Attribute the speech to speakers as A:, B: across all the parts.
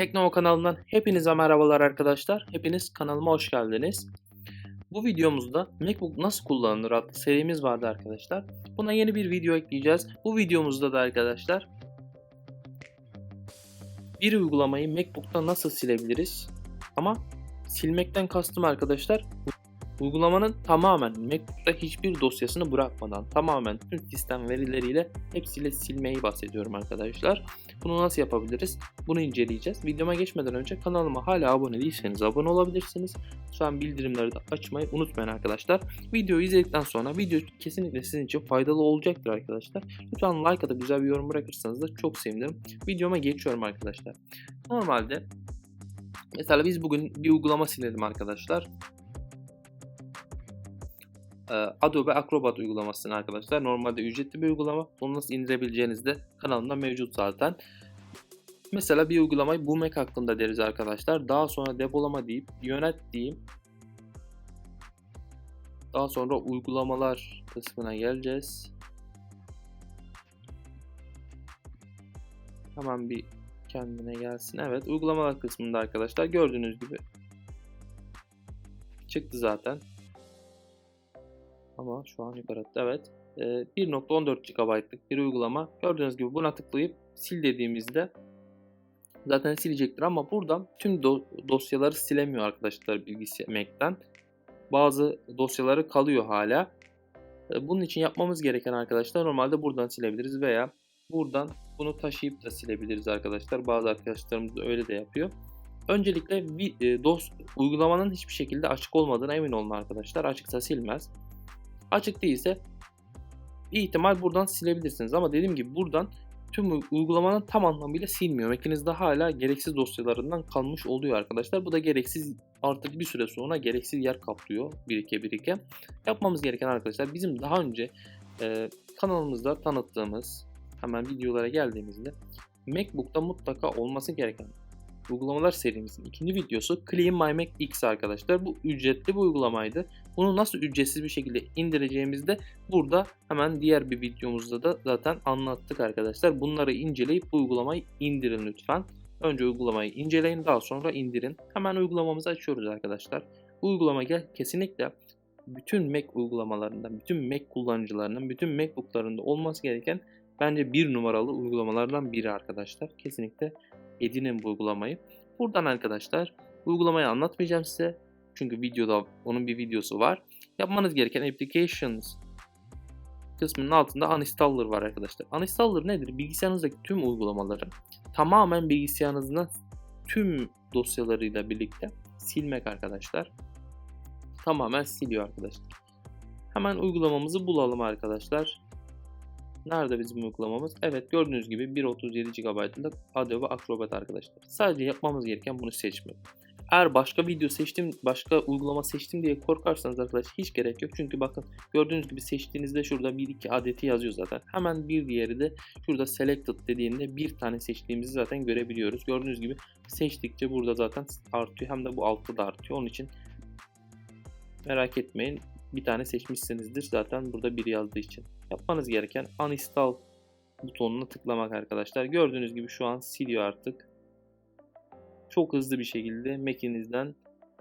A: Teknova kanalından hepinize merhabalar arkadaşlar. Hepiniz kanalıma hoş geldiniz. Bu videomuzda MacBook nasıl kullanılır adlı serimiz vardı arkadaşlar. Buna yeni bir video ekleyeceğiz. Bu videomuzda da arkadaşlar bir uygulamayı MacBook'ta nasıl silebiliriz? Ama silmekten kastım arkadaşlar Uygulamanın tamamen MacBook'ta hiçbir dosyasını bırakmadan tamamen tüm sistem verileriyle hepsiyle silmeyi bahsediyorum arkadaşlar. Bunu nasıl yapabiliriz? Bunu inceleyeceğiz. Videoma geçmeden önce kanalıma hala abone değilseniz abone olabilirsiniz. Lütfen bildirimleri de açmayı unutmayın arkadaşlar. Videoyu izledikten sonra video kesinlikle sizin için faydalı olacaktır arkadaşlar. Lütfen like atıp güzel bir yorum bırakırsanız da çok sevinirim. Videoma geçiyorum arkadaşlar. Normalde mesela biz bugün bir uygulama silelim arkadaşlar. Ee, Adobe Acrobat uygulamasını arkadaşlar. Normalde ücretli bir uygulama. Bunu nasıl indirebileceğiniz de kanalımda mevcut zaten. Mesela bir uygulamayı bu Mac hakkında deriz arkadaşlar. Daha sonra depolama deyip yönet diyeyim. Daha sonra uygulamalar kısmına geleceğiz. Hemen bir kendine gelsin. Evet uygulamalar kısmında arkadaşlar gördüğünüz gibi çıktı zaten. Ama şu an yukarı attı. Evet. 1.14 ee, GB'lık bir uygulama. Gördüğünüz gibi buna tıklayıp sil dediğimizde zaten silecektir ama buradan tüm do dosyaları silemiyor arkadaşlar bilgisayar Mac'ten. Bazı dosyaları kalıyor hala. Ee, bunun için yapmamız gereken arkadaşlar normalde buradan silebiliriz veya buradan bunu taşıyıp da silebiliriz arkadaşlar. Bazı arkadaşlarımız da öyle de yapıyor. Öncelikle e, dos uygulamanın hiçbir şekilde açık olmadığına emin olun arkadaşlar. Açıksa silmez. Açık değilse bir ihtimal buradan silebilirsiniz. Ama dediğim gibi buradan tüm uygulamanın tam anlamıyla silmiyor. Macinizde hala gereksiz dosyalarından kalmış oluyor arkadaşlar. Bu da gereksiz artık bir süre sonra gereksiz yer kaplıyor birike birike. Yapmamız gereken arkadaşlar bizim daha önce e, kanalımızda tanıttığımız hemen videolara geldiğimizde MacBook'ta mutlaka olması gereken uygulamalar serimizin ikinci videosu Clean My Mac X arkadaşlar. Bu ücretli bir uygulamaydı. Bunu nasıl ücretsiz bir şekilde indireceğimizi de burada hemen diğer bir videomuzda da zaten anlattık arkadaşlar. Bunları inceleyip bu uygulamayı indirin lütfen. Önce uygulamayı inceleyin daha sonra indirin. Hemen uygulamamızı açıyoruz arkadaşlar. Bu uygulama kesinlikle bütün Mac uygulamalarından, bütün Mac kullanıcılarının, bütün MacBook'larında olması gereken bence bir numaralı uygulamalardan biri arkadaşlar. Kesinlikle edinin bu uygulamayı. Buradan arkadaşlar uygulamayı anlatmayacağım size. Çünkü videoda onun bir videosu var. Yapmanız gereken applications kısmının altında uninstaller var arkadaşlar. Uninstaller nedir? Bilgisayarınızdaki tüm uygulamaları tamamen bilgisayarınızdan tüm dosyalarıyla birlikte silmek arkadaşlar. Tamamen siliyor arkadaşlar. Hemen uygulamamızı bulalım arkadaşlar. Nerede bizim uygulamamız? Evet gördüğünüz gibi 1.37 GB'lık Adobe Acrobat arkadaşlar. Sadece yapmamız gereken bunu seçmek. Eğer başka video seçtim, başka uygulama seçtim diye korkarsanız arkadaşlar hiç gerek yok. Çünkü bakın gördüğünüz gibi seçtiğinizde şurada 1-2 adeti yazıyor zaten. Hemen bir diğeri de şurada selected dediğinde bir tane seçtiğimizi zaten görebiliyoruz. Gördüğünüz gibi seçtikçe burada zaten artıyor. Hem de bu altta da artıyor. Onun için merak etmeyin. Bir tane seçmişsinizdir zaten burada bir yazdığı için. Yapmanız gereken uninstall butonuna tıklamak arkadaşlar. Gördüğünüz gibi şu an siliyor artık. Çok hızlı bir şekilde Mac'inizden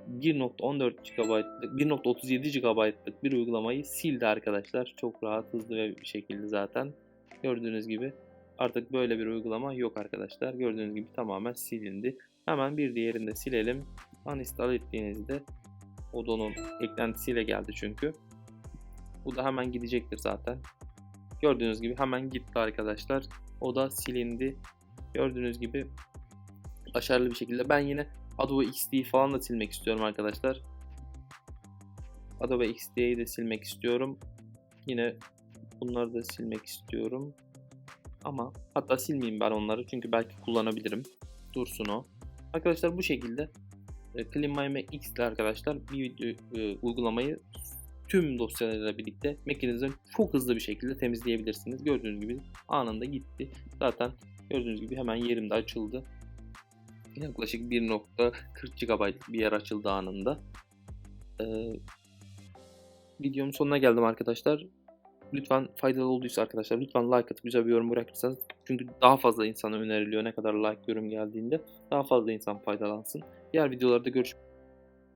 A: 1.14 GB'lık 1.37 GB'lık bir uygulamayı sildi arkadaşlar. Çok rahat, hızlı bir şekilde zaten. Gördüğünüz gibi artık böyle bir uygulama yok arkadaşlar. Gördüğünüz gibi tamamen silindi. Hemen bir diğerini de silelim. Uninstall ettiğinizde Odo'nun eklentisiyle geldi çünkü. Bu da hemen gidecektir zaten. Gördüğünüz gibi hemen gitti arkadaşlar. O da silindi. Gördüğünüz gibi başarılı bir şekilde. Ben yine Adobe XD'yi falan da silmek istiyorum arkadaşlar. Adobe XD'yi de silmek istiyorum. Yine bunları da silmek istiyorum. Ama hatta silmeyeyim ben onları çünkü belki kullanabilirim. Dursun o. Arkadaşlar bu şekilde e, Clean My Mac X ile arkadaşlar bir e, uygulamayı tüm dosyalarıyla birlikte Mac'inizden çok hızlı bir şekilde temizleyebilirsiniz. Gördüğünüz gibi anında gitti. Zaten gördüğünüz gibi hemen yerimde açıldı. Yaklaşık 1.40 GB bir yer açıldı anında. Ee, videomun sonuna geldim arkadaşlar. Lütfen faydalı olduysa arkadaşlar lütfen like atıp güzel bir yorum bırakırsanız çünkü daha fazla insana öneriliyor ne kadar like yorum geldiğinde daha fazla insan faydalansın. Diğer videolarda görüşmek